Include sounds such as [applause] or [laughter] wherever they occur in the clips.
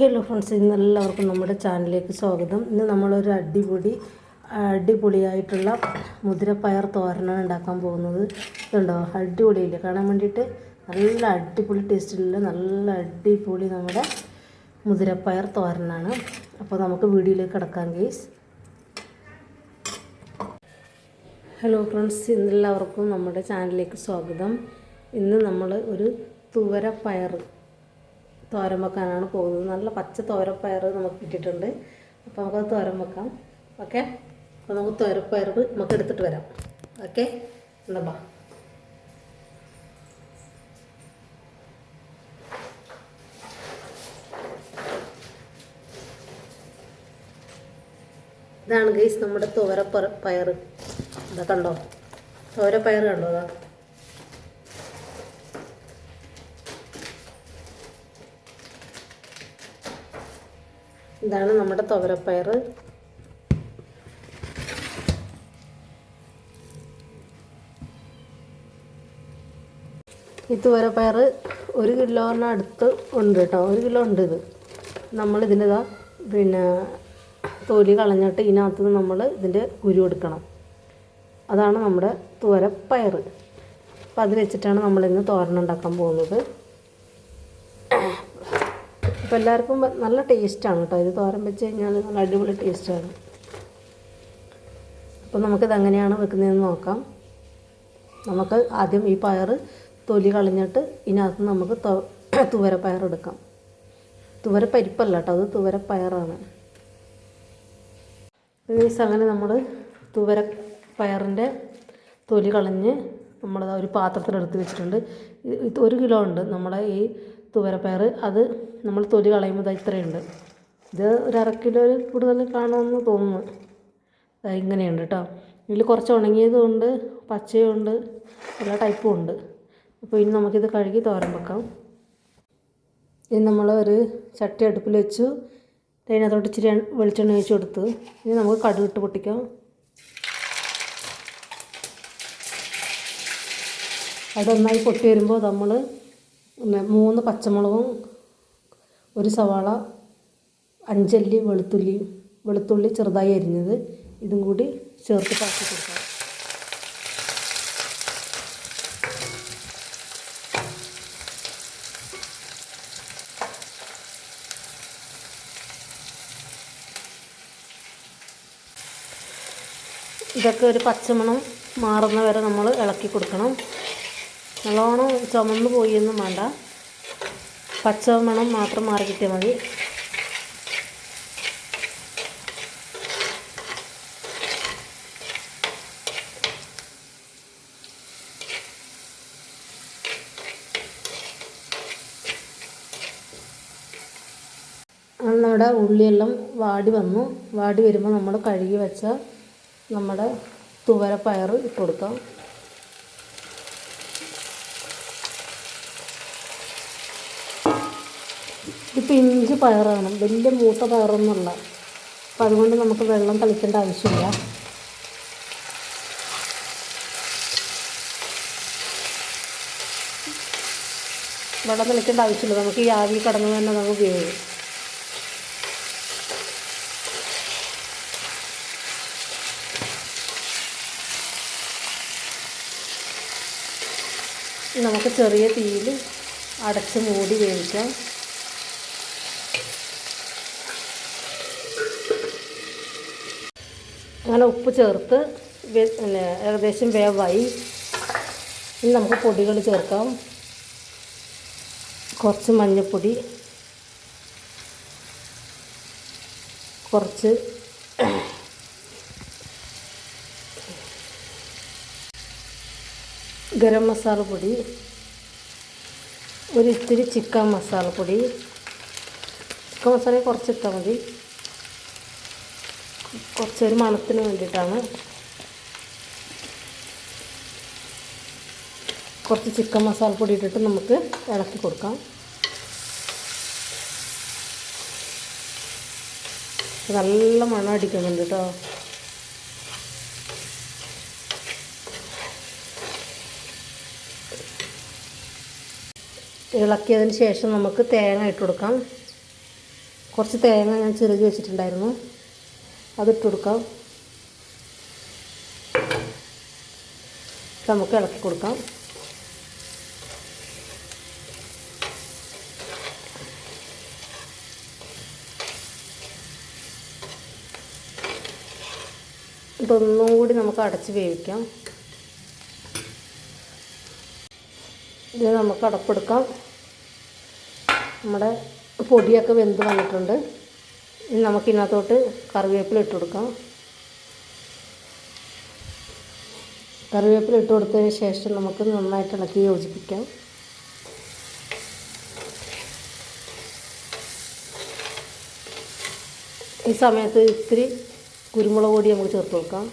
Hello friends ഇന്ന് എല്ലാവർക്കും നമ്മുടെ ചാനലിലേക്ക് സ്വാഗതം. ഇന്ന് നമ്മളൊരു അടിപൊളി അടിപൊളിയായിട്ടുള്ള മുതിരപ്പയർ തോരനാണ് ഉണ്ടാക്കാൻ പോകുന്നത്. ഇതുണ്ടോ? അടിപൊളിയില്ല? കാണാൻ വേണ്ടിയിട്ട് നല്ല അടിപൊളി ടേസ്റ്റിലുള്ള നല്ല അടിപൊളി നമ്മുടെ മുതിരപ്പയർ തോരനാണ്. അപ്പോൾ നമുക്ക് വീഡിയോയിലേക്ക് കിടക്കാം ഗേസ് ഹലോ ഫ്രണ്ട്സ് ഇന്ന് എല്ലാവർക്കും നമ്മുടെ ചാനലിലേക്ക് സ്വാഗതം. ഇന്ന് നമ്മൾ ഒരു തുവരപ്പയർ തോരൻ വെക്കാനാണ് പോകുന്നത്. നല്ല പച്ച തോരപ്പയർ നമുക്ക് കിട്ടിയിട്ടുണ്ട്. അപ്പോൾ നമുക്കത് തോരൻ വെക്കാം. ഓക്കെ? അപ്പോൾ നമുക്ക് തോരപ്പയർ നമുക്ക് എടുത്തിട്ട് വരാം. ഓക്കെ? എന്നാ ഇതാണ് ഗൈസ് നമ്മുടെ തോര പയർ ഇതാ കണ്ടോ? തോര പയർ കണ്ടോ? അതാ ഇതാണ് നമ്മുടെ തുവരപ്പയർ ഈ തുവരപ്പയർ ഒരു കിലോന് അടുത്ത് ഉണ്ട് കേട്ടോ. ഒരു കിലോ ഉണ്ട് ഇത്. നമ്മൾ ഇതിന്റെതാ പിന്നെ തൊലി കളഞ്ഞിട്ട് ഇതിനകത്ത് നിന്ന് നമ്മൾ ഇതിന്റെ കുരു എടുക്കണം അതാണ് നമ്മുടെ തുവരപ്പയർ അപ്പോൾ അത് വെച്ചിട്ടാണ് നമ്മളിന്ന് തോരനുണ്ടാക്കാൻ പോകുന്നത്. അപ്പോൾ എല്ലാവർക്കും നല്ല ടേസ്റ്റാണ് കേട്ടോ ഇത് തോരൻ വെച്ച് കഴിഞ്ഞാൽ നല്ല അടിപൊളി ടേസ്റ്റാണ്. അപ്പോൾ നമുക്കിത് എങ്ങനെയാണ് വെക്കുന്നതെന്ന് നോക്കാം. നമുക്ക് ആദ്യം ഈ പയർ തൊലി കളഞ്ഞിട്ട് ഇതിനകത്ത് നമുക്ക് [coughs] തുവര പയർ എടുക്കാം. തുവര പരിപ്പല്ല കേട്ടോ അത് തുവര പയറാണ് മീൻസ് അങ്ങനെ നമ്മൾ തുവര പയറിന്റെ തൊലി കളഞ്ഞ് നമ്മൾ ഒരു പാത്രത്തിലെടുത്ത് വെച്ചിട്ടുണ്ട്. ഒരു കിലോ ഉണ്ട് നമ്മുടെ ഈ തുവരപ്പയർ അത് നമ്മൾ തൊലി കളയുമ്പോൾ ഇത്രയുണ്ട്. ഇത് ഒരു അര കിലോ കൂടുതൽ കാണുമെന്ന് തോന്നുന്നു. ഇങ്ങനെയുണ്ട് കേട്ടോ ഇതിൽ കുറച്ച് ഉണങ്ങിയതും ഉണ്ട് പച്ചയുണ്ട് എല്ലാ ടൈപ്പും ഉണ്ട്. അപ്പോൾ ഇനി നമുക്കിത് കഴുകി തോരൻ വെക്കാം. ഇനി നമ്മൾ ഒരു ചട്ടി അടുപ്പിൽ വെച്ചു. അതിനകത്തോട്ട് ഇച്ചിരി വെളിച്ചെണ്ണ ഒഴിച്ച് കൊടുത്ത് ഇനി നമുക്ക് കടുകിട്ട് പൊട്ടിക്കാം. അതൊന്നായി പൊട്ടി വരുമ്പോൾ നമ്മൾ മൂന്ന് പച്ചമുളകും ഒരു സവാള അഞ്ചല്ലി വെളുത്തുള്ളി വെളുത്തുള്ളി ചെറുതായി അരിഞ്ഞത്. ഇതും കൂടി ചേർത്ത് പാക്കി കൊടുക്കാം. ഇതൊക്കെ ഒരു പച്ചമണം മാറുന്ന വരെ നമ്മൾ ഇളക്കി കൊടുക്കണം. നല്ലോണം ചുമന്ന് പോയി ഒന്നും വേണ്ട. പച്ചമണം മാത്രം മാറി കിട്ടിയാൽ മതി. നമ്മുടെ ഉള്ളിയെല്ലാം വാടി വന്നു. വാടി വരുമ്പോൾ നമ്മൾ കഴുകി വെച്ച നമ്മുടെ തുവരപ്പയർ ഇട്ട് കൊടുക്കാം. ഇതിപ്പോൾ ഇഞ്ചി പയറാണ്. വലിയ മൂത്ത പയറൊന്നുമല്ല. അപ്പം അതുകൊണ്ട് നമുക്ക് വെള്ളം തളിക്കേണ്ട ആവശ്യമില്ല. വെള്ളം തളിക്കേണ്ട ആവശ്യമില്ല. നമുക്ക് ഈ ആവി കടന്ന് തന്നെ നമുക്ക് ഉപയോഗിക്കും. നമുക്ക് ചെറിയ തീയിൽ അടച്ച് മൂടി വേവിക്കാം. അങ്ങനെ ഉപ്പ് ചേർത്ത് പിന്നെ ഏകദേശം വേവായി. ഇനി നമുക്ക് പൊടികൾ ചേർക്കാം. കുറച്ച് മഞ്ഞൾപ്പൊടി കുറച്ച് ഗരം മസാല പൊടി. ഒരിത്തിരി ചിക്കൻ മസാല പൊടി. ചിക്കൻ മസാല കുറച്ചിട്ടാൽ മതി. കുറച്ചൊരു മണത്തിന് വേണ്ടിയിട്ടാണ്. കുറച്ച് ചിക്കൻ മസാല പൊടി ഇട്ടിട്ട് നമുക്ക് ഇളക്കി കൊടുക്കാം. നല്ല മണം അടിക്കുന്നുണ്ട് കേട്ടോ ഇളക്കിയതിന് ശേഷം നമുക്ക് തേങ്ങ ഇട്ട് കൊടുക്കാം. കുറച്ച് തേങ്ങ ഞാൻ ചിരകി വെച്ചിട്ടുണ്ടായിരുന്നു. അതിട്ട് കൊടുക്കാം നമുക്ക് ഇളക്കി കൊടുക്കാം. ഇതൊന്നും കൂടി നമുക്ക് അടച്ച് വേവിക്കാം. ഇത് നമുക്ക് അടപ്പെടുക്കാം നമ്മുടെ പൊടിയൊക്കെ വെന്ത് വന്നിട്ടുണ്ട്. ഇനി നമുക്കിതിനകത്തോട്ട് കറിവേപ്പില ഇട്ട് കൊടുക്കാം. കറിവേപ്പില ഇട്ട് കൊടുത്തതിന് ശേഷം നമുക്ക് നന്നായിട്ട് ഇളക്കി യോജിപ്പിക്കാം. ഈ സമയത്ത് ഇത്തിരി കുരുമുളക് പൊടി നമുക്ക് ചേർത്ത് കൊടുക്കാം.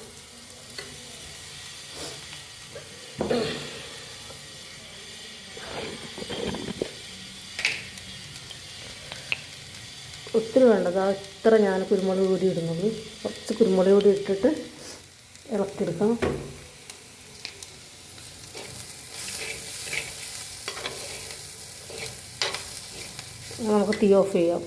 ഒത്തിരി വേണ്ടത്. ഇത്ര ഞാൻ കുരുമുളക് കൂടി ഇടുന്നത്. കുറച്ച് കുരുമുളക് പൊടി ഇട്ടിട്ട് ഇളക്കിയെടുക്കാം നമുക്ക് തീ ഓഫ് ചെയ്യാം.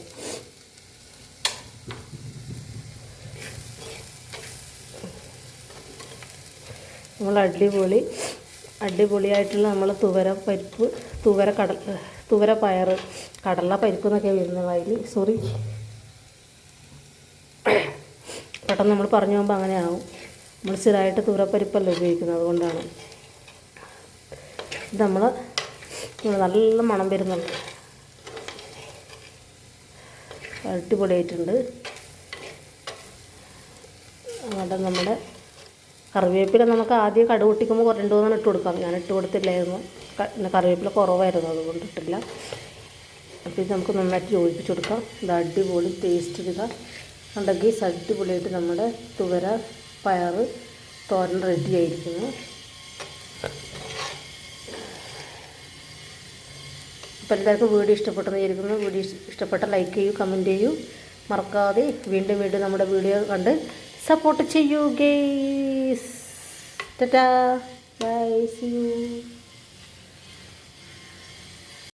നമ്മൾ അടിപൊളി അടിപൊളിയായിട്ടുള്ള നമ്മൾ തുവര പരിപ്പ് തുവര കടൽ തുവര പയർ കടല പരിപ്പ് എന്നൊക്കെ വരുന്ന സോറി പെട്ടെന്ന് നമ്മൾ പറഞ്ഞു പോകുമ്പോൾ അങ്ങനെ ആവും. നമ്മൾ സ്ഥിരമായിട്ട് തൂരപ്പരിപ്പല്ല ഉപയോഗിക്കുന്നത് അതുകൊണ്ടാണ്. ഇത് നമ്മൾ നല്ല മണം വരുന്നുണ്ട്. അടിപൊളിയായിട്ടുണ്ട്. അവിടെ നമ്മുടെ കറിവേപ്പില നമുക്ക് ആദ്യം കടുക് പൊട്ടിക്കുമ്പോൾ രണ്ട് മൂന്നെണ്ണം ഇട്ട് കൊടുക്കാം. ഞാൻ ഇട്ട് കൊടുത്തില്ലായിരുന്നു. പിന്നെ കറിവേപ്പില കുറവായിരുന്നു അതുകൊണ്ട് ഇട്ടില്ല. അപ്പോൾ ഇത് നമുക്ക് നന്നായിട്ട് യോജിപ്പിച്ച് കൊടുക്കാം. ഇത് അടിപൊളി ടേസ്റ്റ് ഇടുക. ഉണ്ടെങ്കിൽ അടിപൊളിയായിട്ട് നമ്മുടെ തുവര പയർ തോരൻ റെഡി ആയിരിക്കുന്നു. അപ്പോൾ എല്ലാവർക്കും വീഡിയോ ഇഷ്ടപ്പെട്ടെന്ന് വിചാരിക്കുന്നു വീഡിയോ ഇഷ്ടപ്പെട്ട ലൈക്ക് ചെയ്യൂ കമന്റ് ചെയ്യൂ. മറക്കാതെ വീണ്ടും വീണ്ടും നമ്മുടെ വീഡിയോ കണ്ട് സപ്പോർട്ട് ചെയ്യൂ guys tata. Bye see you